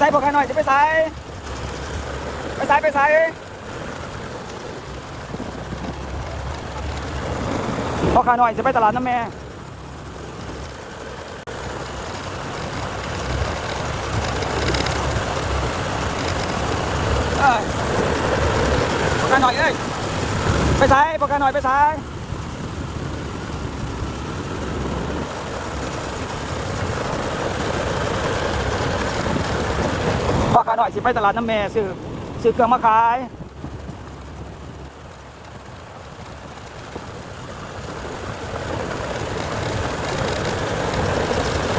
ใส่พวกใครหน่อยจะไปใส่ไปใส่ไปใส่พวกใครหน่อยจะไปตลาดน้ำแม่เอ้ยพวกใครหน่อยเอ้ยไปใส่พวกใครหน่อยไปใส่ พ่อค้าหน่อยสิไปตลาดน้ำแม่ซื้อซื้อเครื่องมาขาย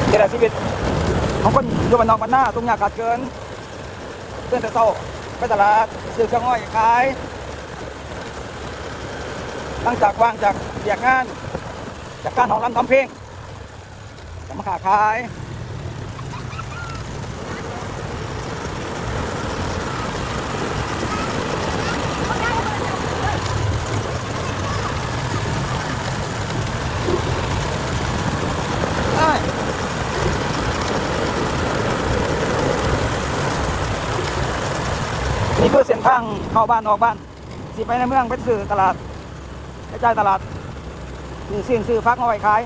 เดี๋ยวชีวิตของคนอยู่บ้านนอกบ้านหน้าตรงยากขาดเกินเพื่อนแต่เศร้าไปตลาดซื้อเครื่องอ้อยขายหลังจากว่างจากเบียกงาน จากการของร้านทำเพลงจะมาขาขาย ได้ นี่คือเส้นทางเข้าบ้านออกบ้านสิไปในเมืองไปซื้อตลาดไปจ่ายตลาดซื้อสิ่งซื้อพักมาไว้ขาย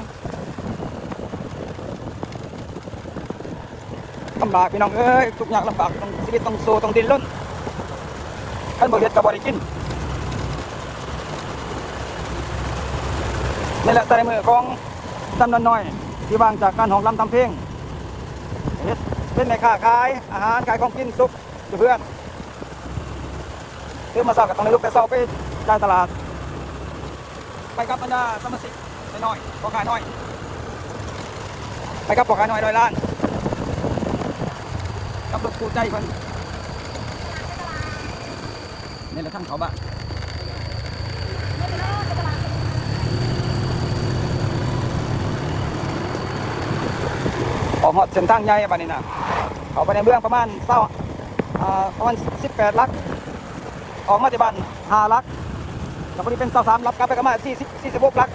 ลำบากพี่น้องเอ้ยทุกอย่างลำบากต้องชีวิตต้องสู้ต้องดิ้นรนขั้นบริเวณกับบริกินนี่แหละในมือของตำนานน้อย ที่วางจากการของลำทำเพลงเป็นในค้าขายอาหารขายของกินซุปเพื่อน คือมาสอบกับตรงในลูกแต่สอบไปจ่ายตลาด ไปกับบรรดาสมาชิกไปหน่อยพอขายหน่อย ไปกับพอขายหน่อยร้อยล้านกับรถคู่ใจคนนี่แหละทั้งเขาบ้านออกหอดเส้นทางใหญ่บ้านนี้นะเขาไปในเมืองประมาณเศร้าประมาณ18ลัก ออกมาติบันหาลักแต่วันนี้เป็นสาวสามรับกับไปกันมาสี่สิบสี่สิบหกลัก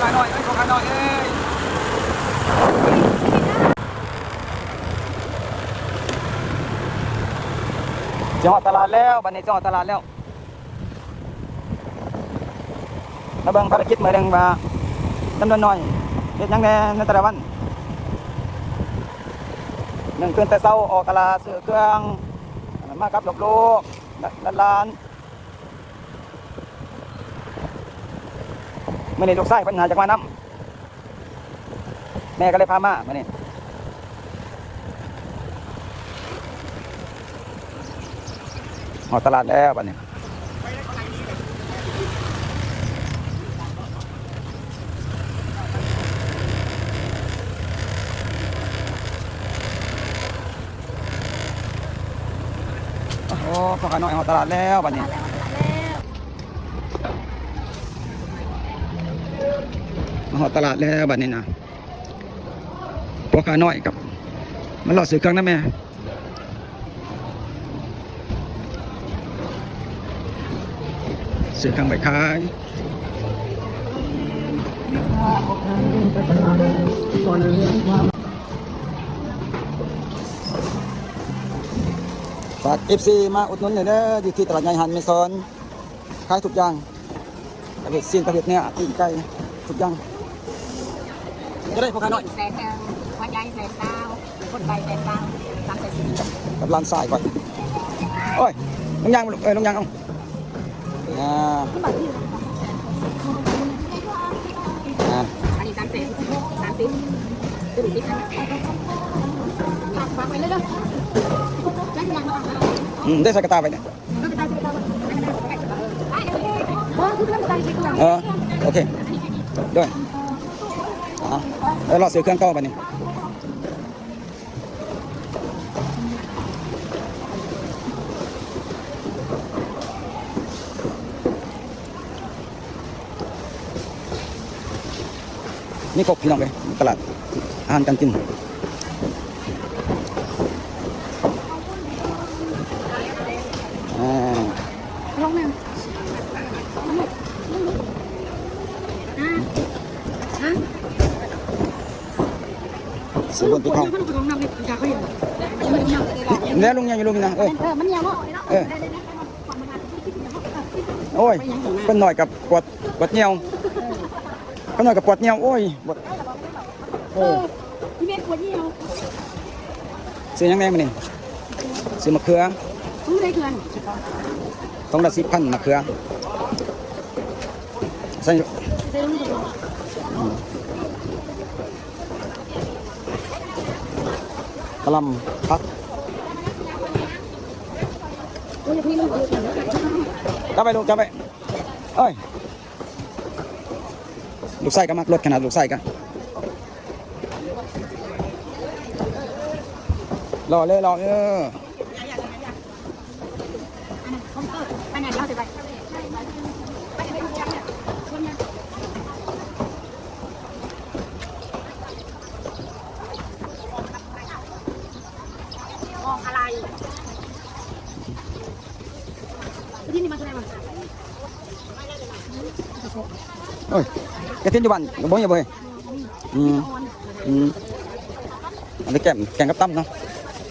หน่อยหน่อยเอ้ย จะหอดตลาดแล้วบันนี้จะหอดตลาดแล้วมาเบิ่งภารกิจเมือหนึ่งมาจำนวนน่อยเฮ็ดยังแน่ในแต่ละวันหนึ่งคืนแต่เช้าออกตลาดซื้อเครื่องมากับลูกๆด้านลานมื่อนี้ลูกชายปัญหาจากมาน้ำแม่ก็เลยพามามื่อนี้ หอตลาดแล้วบัดนี้โอ้โหพอขาน้อยหอตลาดแล้วบัดนี้หอตลาดแล้วบัดนี้นะพ่อขาน้อยกับมันหลอดซื้อเครื่องนะแม่ ซื้อเครื่องไปขายฝาก FC มาอุดหนุนหน่อยเด้ออยู่ที่ตลาดใหญ่หันเมซอนขายทุกอย่างประเภทซีนประเภทเนี้ยตีนไก่ทุกอย่างจะได้พอขายหน่อยแสนหนึ่งวัดใหญ่แสนเก้าคนใบแสนเก้าสามแสนสี่สิบกับร้านทรายก่อนโอ้ยลงยางมาลูกเอ้ยลงยางเอา อ่าอ่าอันนี้สามแสนสามสิบคือหนึ่งสิบนะฝากฝากไว้เลยเด้อได้ยังมาอืมได้ใส่กระตาไปเนี่ยเออโอเคด้วยอะแล้วเราซื้อเครื่องเก่าไปนี่ นี่กบพี่น้องเลยตลาดอาหารการกินสวนตัวเขาเนี่ยลุงยังอยู่ลุงนะเออมันยังเออโอ้ยเป็นหน่อยกับกวดกวดเงียว เป็นหน่อยกับปวดเหี่ยวโอ้ยปวดเออพี่เมฆปวดเหี่ยวซื้อยังไงมานี่ซื้อมะเขือรู้ได้เกินต้องละสิบพันมะเขือใส่ใส่ลงตัวกะหลำพักตัวนี้พี่มันเกินจับไปลูกจับไปเอ้ย ลูกไส้ก็มักลดขนาดลูกไส้กันรอเลยรอเออ คอมเตอร์อันไหนเอาไปมองอะไรที่นี่มาเท่าไหร่มา เอ้ยกระเทียมอยู่บ้านกระบอกอย่าบ่อยอืมอืมอันนี้แกมแกงกับตั้มเนาะไป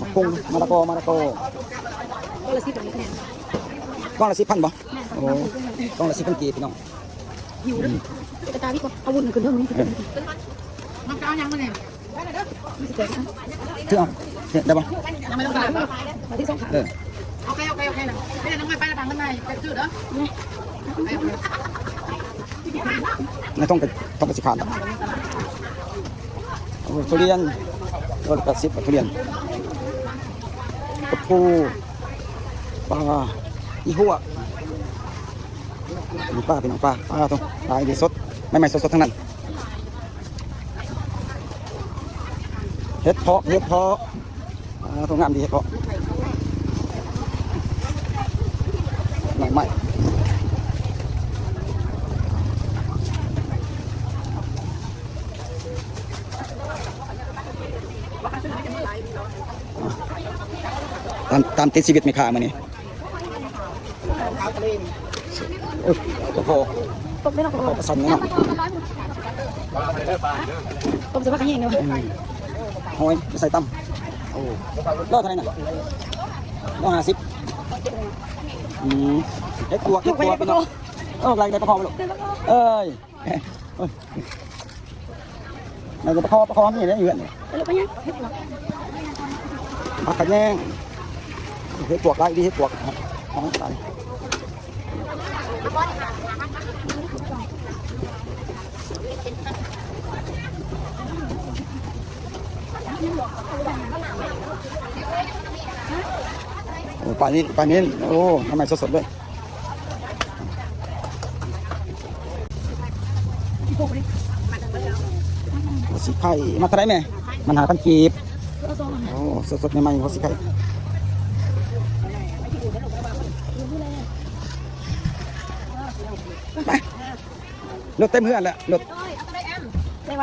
มะกุ้งมะละกอมะละกอก็ละสิบแม่กล้องละสิบพันบ่โอ้กล้องละสิบพันกีบพี่น้องหิวเลยกระตาพี่ก็เอาวุ่นขึ้นเรื่องนี้มันจะเอายังมาเนี่ยนี่สิเกิดนะเชื่อเนี่ยได้ปะยังไม่ต้องการมาที่สองขาเออโอเคโอเคโอเคนะไม่ได้น้องไม่ไปละบางกันไหนเป็นจืดเหรอไม่ต้องไปต้องไปสิขาดหรอกโอ้ทุเรียน รถแปดสิบทุเรียนกระปูปลาอีหัวมีปลาเป็นของปลาปลาตรงปลาดีสดไม่ไม่สดสดๆทั้งนั้นเห็ดเพาะเห็ดเพาะอ่าตรงงามดีเห็ดเพาะหน่อไม้ามตามติดชีวิตไม่ขามานี่โอ้ยกระโปงตบไม่ต้องกระโปงกระสันเนาะตบจะว่ากันยังไงอืมหอยใส่ตั้มโอ้รอดเท่าไหร่น่ะรอห้าสิบอืมเฮ็ดตัวเฮ็ดตัวพี่น้องเออไรได้ประคองไปลูกเอ้ยเอ้ยไหนจะประคองประคองนี่ได้อยู่อันนี้แล้วไปยังเฮ็ดหรอผักกระแยง เฮ็ดปวกไรดีเฮ็ดปวกครับเอาไปปลานี้ปลานี้โอ้ทำไมสดๆด้วยสีไข่มาเท่าไหรแม่มันหาพันกีบโอ้สดๆใหม่ๆหัวสีไข่ รถเต็มเฮือนแล้วรถ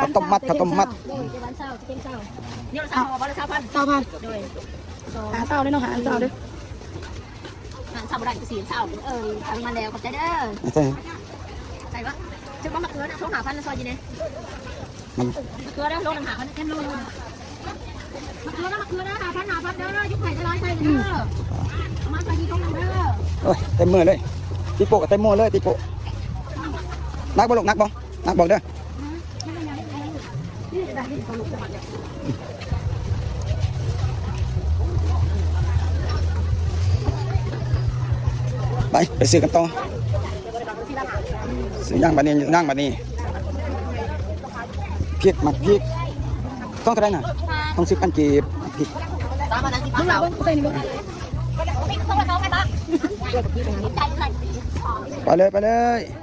ข้าวต้มมัดข้าวต้มมัดวันเสาร์จะเป็นเสาร์เนี่ยเสาร์วันละเสาร์พันเสาร์พันหาเสาร์เลยเนาะหาเสาร์เลยงานสาวได้สีสาวเออทำมาแล้วขอบใจเด้อไม่ใช่ใส่ว่าจะว่ามาเกลือนะช่วงหาพันซอยจีเนี่ยมันมาเกลือนะโลนึงหาพันแค่โลนึงมาเกลือนะมาเกลือนะหาพันหาพันเด้อยุคไหนจะร้อยใส่เด้อมาใส่ที่ตรงนั้นเด้อโอ้ยเต็มมือเลย นักบ่ลูกนักบ่นักบอกเด้อไปไปซื้อกันต่อซื้อย่างบัดนี้ย่างบัดนี้พริกหมักพริกต้องเท่าไหรน่ะต้องสิบพันกีบพริกไปเลยไปเลย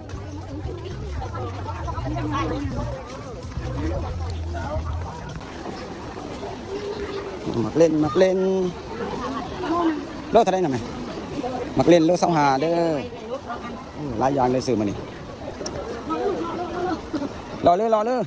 มักเล่นมักเล่นโลเท่าไหน่ะแม่มักเล่นโลสองหาเด้อหลายอย่างเลยซื้อมานี่รอเลยรอเลย